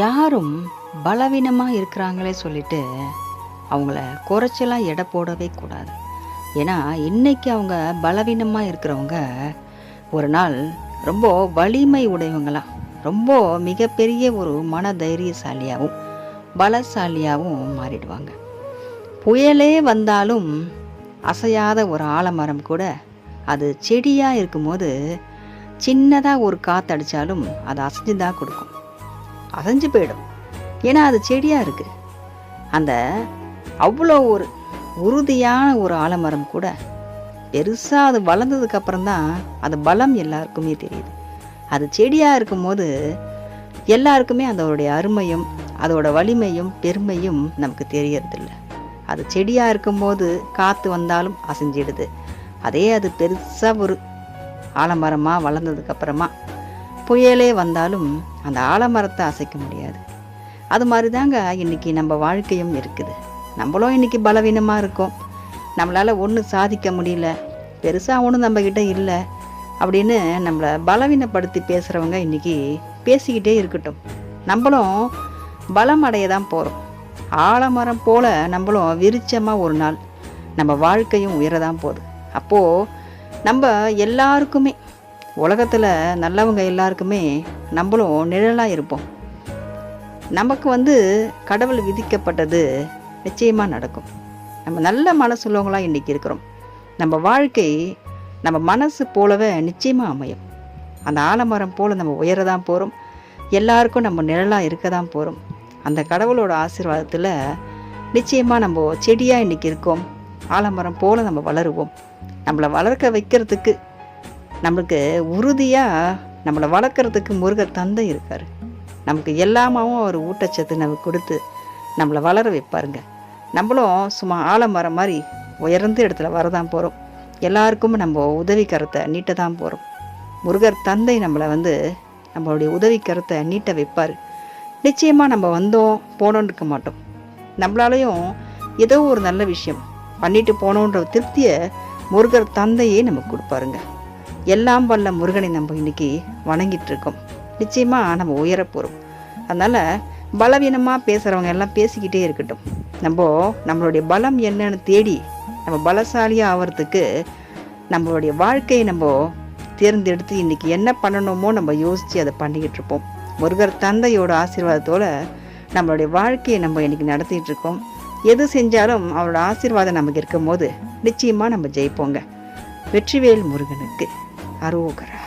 யாரும் பலவீனமாக இருக்கிறாங்களே சொல்லிட்டு அவங்கள குறைச்சலாம் எடை போடவே கூடாது. ஏன்னா இன்னைக்கு அவங்க பலவீனமாக இருக்கிறவங்க ஒரு நாள் ரொம்ப வலிமை உடையவங்களாம் ரொம்ப மிகப்பெரிய ஒரு மன தைரியசாலியாகவும் பலசாலியாகவும் மாறிடுவாங்க. புயலே வந்தாலும் அசையாத ஒரு ஆலமரம் கூட அது செடியாக இருக்கும்போது சின்னதாக ஒரு காற்றடிச்சாலும் அது அசைஞ்சு தான் கொடுக்கும். அசைஞ்சு போயிடும். ஏன்னா அது செடியாக இருக்குது அந்த அவ்வளோ ஒரு உறுதியான ஒரு ஆலமரம் கூட பெருசாக அது வளர்ந்ததுக்கு தான் அது பலம் எல்லாருக்குமே தெரியுது. அது செடியாக இருக்கும்போது எல்லாருக்குமே அதோடைய அருமையும் அதோட வலிமையும் பெருமையும் நமக்கு தெரியறதில்ல. அது செடியாக இருக்கும்போது காற்று வந்தாலும் அசைஞ்சிடுது. அதே அது பெருசாக ஒரு ஆலமரமாக வளர்ந்ததுக்கப்புறமா புயலே வந்தாலும் அந்த ஆலமரத்தை அசைக்க முடியாது. அது மாதிரி தாங்க இன்றைக்கி நம்ம வாழ்க்கையும் இருக்குது. நம்மளும் இன்றைக்கி பலவீனமாக இருக்கோம். நம்மளால் ஒன்றும் சாதிக்க முடியல. பெருசாக ஒன்றும் நம்மக்கிட்ட இல்லை அப்படின்னு நம்மளை பலவீனப்படுத்தி பேசுகிறவங்க இன்றைக்கி பேசிக்கிட்டே இருக்கட்டும். நம்மளும் பலம் அடைய தான் போகிறோம் ஆலமரம் போல் நம்மளும் விருச்சமாக ஒரு நாள் நம்ம வாழ்க்கையும் உயரதான் போகுது. அப்போது நம்ம எல்லாருக்குமே உலகத்தில் நல்லவங்க எல்லாருக்குமே நம்மளும் நிழலாக இருப்போம். நமக்கு வந்து கடவுள் விதிக்கப்பட்டது நிச்சயமாக நடக்கும். நம்ம நல்ல மனசுள்ளவங்களாக இன்றைக்கி இருக்கிறோம். நம்ம வாழ்க்கை நம்ம மனசு போலவே நிச்சயமாக அமையும். அந்த ஆலமரம் போல் நம்ம உயர தான் போகிறோம் எல்லாருக்கும் நம்ம நிழலாக இருக்க தான் போகிறோம் அந்த கடவுளோட ஆசீர்வாதத்தில் நிச்சயமாக நம்ம செடியாக இன்றைக்கி இருக்கோம். ஆலமரம் போல் நம்ம வளருவோம். நம்மளை வளர்க்க வைக்கிறதுக்கு நம்மளுக்கு உறுதியாக நம்மளை வளர்க்குறதுக்கு முருகர் தந்தை இருக்கார். நமக்கு எல்லாமாவும் அவர் ஊட்டச்சத்து நமக்கு கொடுத்து நம்மளை வளர வைப்பாருங்க. நம்மளும் சும்மா ஆலமரம் மாதிரி உயர்ந்த இடத்துல வரதான் போகிறோம் எல்லாருக்கும் நம்ம உதவிக்கரத்தை நீட்ட தான் போகிறோம் முருகர் தந்தை நம்மளை வந்து நம்மளுடைய உதவிக்கரத்தை நீட்ட வைப்பார். நிச்சயமாக நம்ம வந்தோம் போனோன்னு இருக்க மாட்டோம். நம்மளாலையும் ஏதோ ஒரு நல்ல விஷயம் பண்ணிட்டு போனோன்ற திருப்தியை முருகர் தந்தையே நமக்கு கொடுப்பாருங்க. எல்லாம் வல்ல முருகனை நம்ம இன்னைக்கு வணங்கிட்டு இருக்கோம் நிச்சயமாக நம்ம உயரப்போகிறோம் அதனால் பலவீனமாக பேசுகிறவங்க எல்லாம் பேசிக்கிட்டே இருக்கட்டும். நம்ம நம்மளுடைய பலம் என்னன்னு தேடி நம்ம பலசாலியாக ஆகிறதுக்கு நம்மளுடைய வாழ்க்கையை நம்ம தேர்ந்தெடுத்து இன்றைக்கி என்ன பண்ணணுமோ நம்ம யோசித்து அதை பண்ணிக்கிட்டு இருப்போம். முருகர் தந்தையோட ஆசீர்வாதத்தோடு நம்மளுடைய வாழ்க்கையை நம்ம இன்றைக்கி நடத்திட்டு இருக்கோம். எது செஞ்சாலும் அவரோட ஆசீர்வாதம் நமக்கு இருக்கும்போது நிச்சயமாக நம்ம ஜெயிப்போங்க. வெற்றிவேல் முருகனுக்கு. あろうから。